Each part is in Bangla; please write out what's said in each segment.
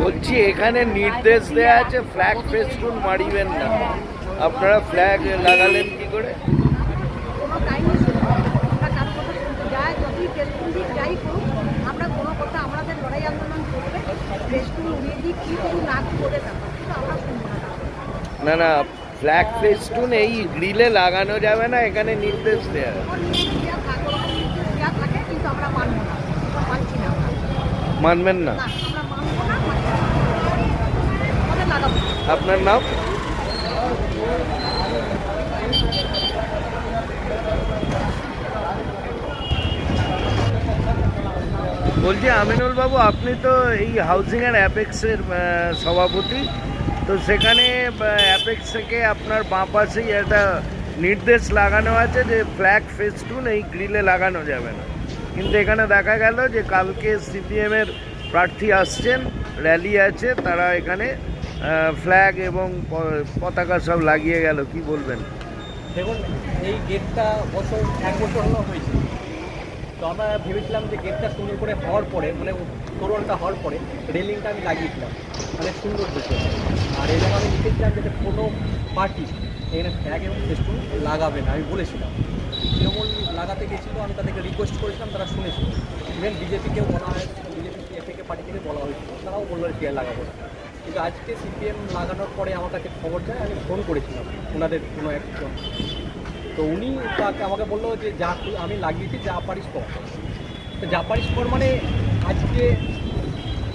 বলছি, এখানে নির্দেশ দেয়া আছে ফ্ল্যাগ ফেস্টুন মারিবেন না আপনারা ফ্ল্যাগ লাগালেন কি করে না। না না। না না ফ্ল্যাগ ফেস্টুন এই গ্রিলে লাগানো যাবে না, এখানে নির্দেশ দেয়া মানবেন ওর নির্দেশ দেওয়া থাকে ওরকম নির্দেশ দেওয়া থাকে কিন্তু আমরা মানবো না মানছি না আমরা মানবেন না না আমরা মানবো না মানছি না। আমাদের লাগাবো আপনার নাম? বলছি, আমিনুল বাবু, আপনি তো এই হাউজিং অ্যান্ড অ্যাপেক্সের সভাপতি। তো সেখানে অ্যাপেক্স থেকে আপনার বাঁ পাশেই একটা নির্দেশ লাগানো আছে যে ফ্ল্যাগ ফেস্টুন এই গ্রিলে লাগানো যাবে না। কিন্তু এখানে দেখা গেল যে কালকে সিপিএমের প্রার্থী আসছেন র্যালি আছে, তারা এখানে ফ্ল্যাগ এবং পতাকা সব লাগিয়ে গেল, কি বলবেন? দেখুন, এই গেটটা বছর এক বছর হলো হয়েছে। তো আমরা ভেবেছিলাম যে গেটটা সুন্দর করে হওয়ার পরে মানে তোরণটা হওয়ার পরে রেলিংটা আমি লাগিয়েছিলাম। মানে সুন্দর দেখে আর এবং আমি লিখেছিলাম যে কোনো পার্টি এখানে ফ্ল্যাগ এবং ফেস্টুন লাগাবে না, আমি বলেছিলাম। তৃণমূল লাগাতে গেছিল, আমি তাদেরকে রিকোয়েস্ট করেছিলাম, তারা শুনেছিল। ইভেন বিজেপিকেও বলা হয়েছিল বিজেপি এফএকে পার্টি থেকে বলা হয়েছিল, তারাও বলল ফ্ল্যাগ লাগাবো না। কিন্তু আজকে সিপিএম লাগানোর পরে আমার কাছে খবর যায়, আমি ফোন করেছিলাম ওনাদের কোনো একজন। তো উনি তাকে আমাকে বলল যে, যা আমি লাগিয়েছি, যা পারিস কর। তো যা পারিস কর মানে আজকে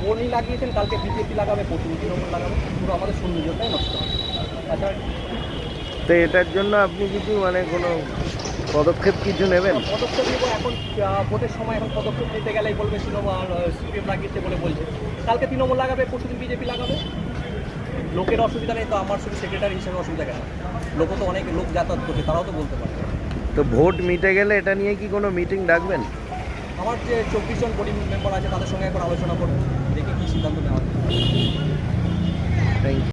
উনি লাগিয়েছেন, কালকে বিজেপি লাগাবে প্রচুর তৃণমূল লাগাবে, পুরো আমাদের সৌন্দর্যটাই নষ্ট হবে। তাছাড়া তো এটার জন্য আপনি কিছু মানে কোনো পদক্ষেপ কিছু নেবেন? পদক্ষেপ নেব এখন ভোটের সময় এখন পদক্ষেপ নিতে গেলেই বলবে তৃণমূল সিপিএম লাগিয়েছে বলে বলছে। কালকে তৃণমূল লাগাবে পরশুদিন বিজেপি লাগাবে। লোকের অসুবিধা নেই তো আমার শুধু সেক্রেটারি হিসেবে অসুবিধা কেন? লোকও তো অনেক লোক যাতায়াত করছে তারাও তো বলতে পারে তো ভোট মিটে গেলে এটা নিয়ে কি কোনো মিটিং ডাকবেন? আমার যে চব্বিশ জন বডি মেম্বার আছে তাদের সঙ্গে একবার আলোচনা করব দেখি কী সিদ্ধান্ত নেওয়া